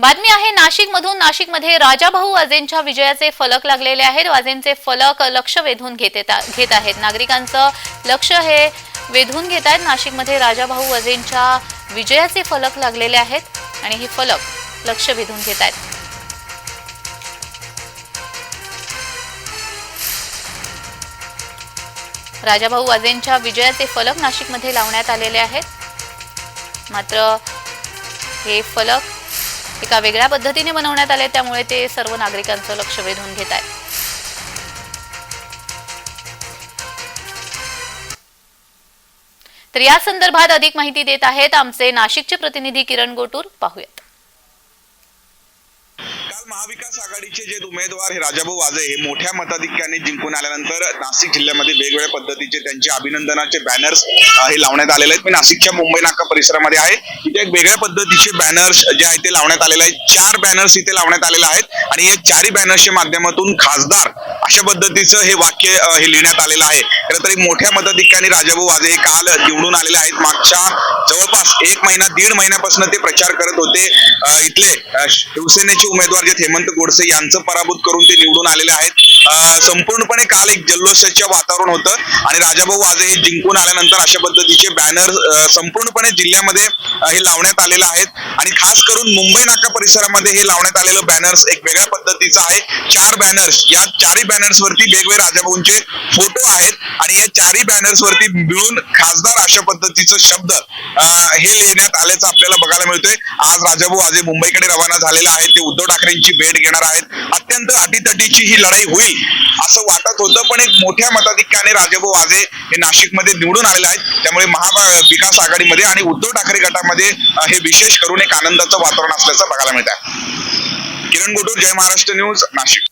बातमी आहे नाशिकमधून. नाशिकमध्ये राजाभाऊ वाजेंच्या विजयाचे फलक लागलेले आहेत. वाजेंचे फलक लक्ष वेधून घेत घेत आहेत. नागरिकांचं लक्ष हे वेधून घेत आहेत. नाशिकमध्ये राजाभाऊ वाजेंच्या विजयाचे फलक लागलेले आहेत आणि हे फलक लक्ष वेधून घेत आहेत. राजाभाऊ वाजेंच्या विजयाचे फलक नाशिकमध्ये लावण्यात आलेले आहेत. मात्र हे फलक एका वेगळ्या पद्धतीने बनवण्यात आले त्यामुळे ते सर्व नागरिकांचं लक्ष वेधून घेत आहे. तर या संदर्भात अधिक माहिती देत आहेत आमचे नाशिकचे प्रतिनिधी किरण गोटूर. पाहूयात. काल महाविकास आघाडीचे जे उमेदवार हे राजाभाऊ वाजे हे मोठ्या मताधिक्याने जिंकून आल्यानंतर नाशिक जिल्ह्यामध्ये वेगवेगळ्या पद्धतीचे त्यांचे अभिनंदनाचे बॅनर्स हे लावण्यात आलेले आहेत. मी नाशिकच्या मुंबई नाका परिसरामध्ये आहे. इथे एक वेगळ्या पद्धतीचे बॅनर्स जे आहेत ते लावण्यात आलेले आहेत. चार बॅनर्स इथे लावण्यात आलेले आहेत आणि या चारही बॅनर्सच्या माध्यमातून खासदार अशा पद्धतीचं हे वाक्य हे लिहिण्यात आलेलं आहे. खरं तर एक मोठ्या मताधिक्याने राजाभाऊ वाजे हे काल निवडून आलेले आहेत. मागच्या जवळपास एक महिना दीड महिन्यापासून ते प्रचार करत होते. इथले शिवसेनेचे उमेदवार जे हेमंत गोडसे यांचं पराभूत करून ते निवडून आलेले आहेत. संपूर्णपणे काल एक जल्लोषाचे वातावरण होतं. आणि राजाभाऊ वाजे हे जिंकून आल्यानंतर अशा पद्धतीचे बॅनर संपूर्णपणे जिल्ह्यामध्ये हे लावण्यात आलेले आहेत. आणि खास करून मुंबई नाका परिसरामध्ये हे लावण्यात आलेलं बॅनर्स एक वेगळ्या पद्धतीचं आहे. चार बॅनर्स या चारही बॅनर्स वरती वेगवेगळे राजाभाऊंचे फोटो आहेत. आणि या चारही बॅनर्स वरती मिळून खासदार अशा पद्धतीचं शब्द हे लिहिण्यात आल्याचं आपल्याला बघायला मिळतोय. आज राजाभाऊ आजे मुंबईकडे रवाना झालेले आहेत. ते उद्धव ठाकरेंची भेट घेणार आहेत. अत्यंत अटीतटीची ही लढाई होईल असं वाटत होतं. पण एक मोठ्या मताधिक्याने राजाभाऊ आजे हे नाशिकमध्ये निवडून आलेले आहेत. त्यामुळे महाविकास आघाडीमध्ये आणि उद्धव ठाकरे गटामध्ये हे विशेष करून एक आनंदाचं वातावरण असल्याचं बघायला मिळत आहे किरण गोटूर जय महाराष्ट्र न्यूज नाशिक.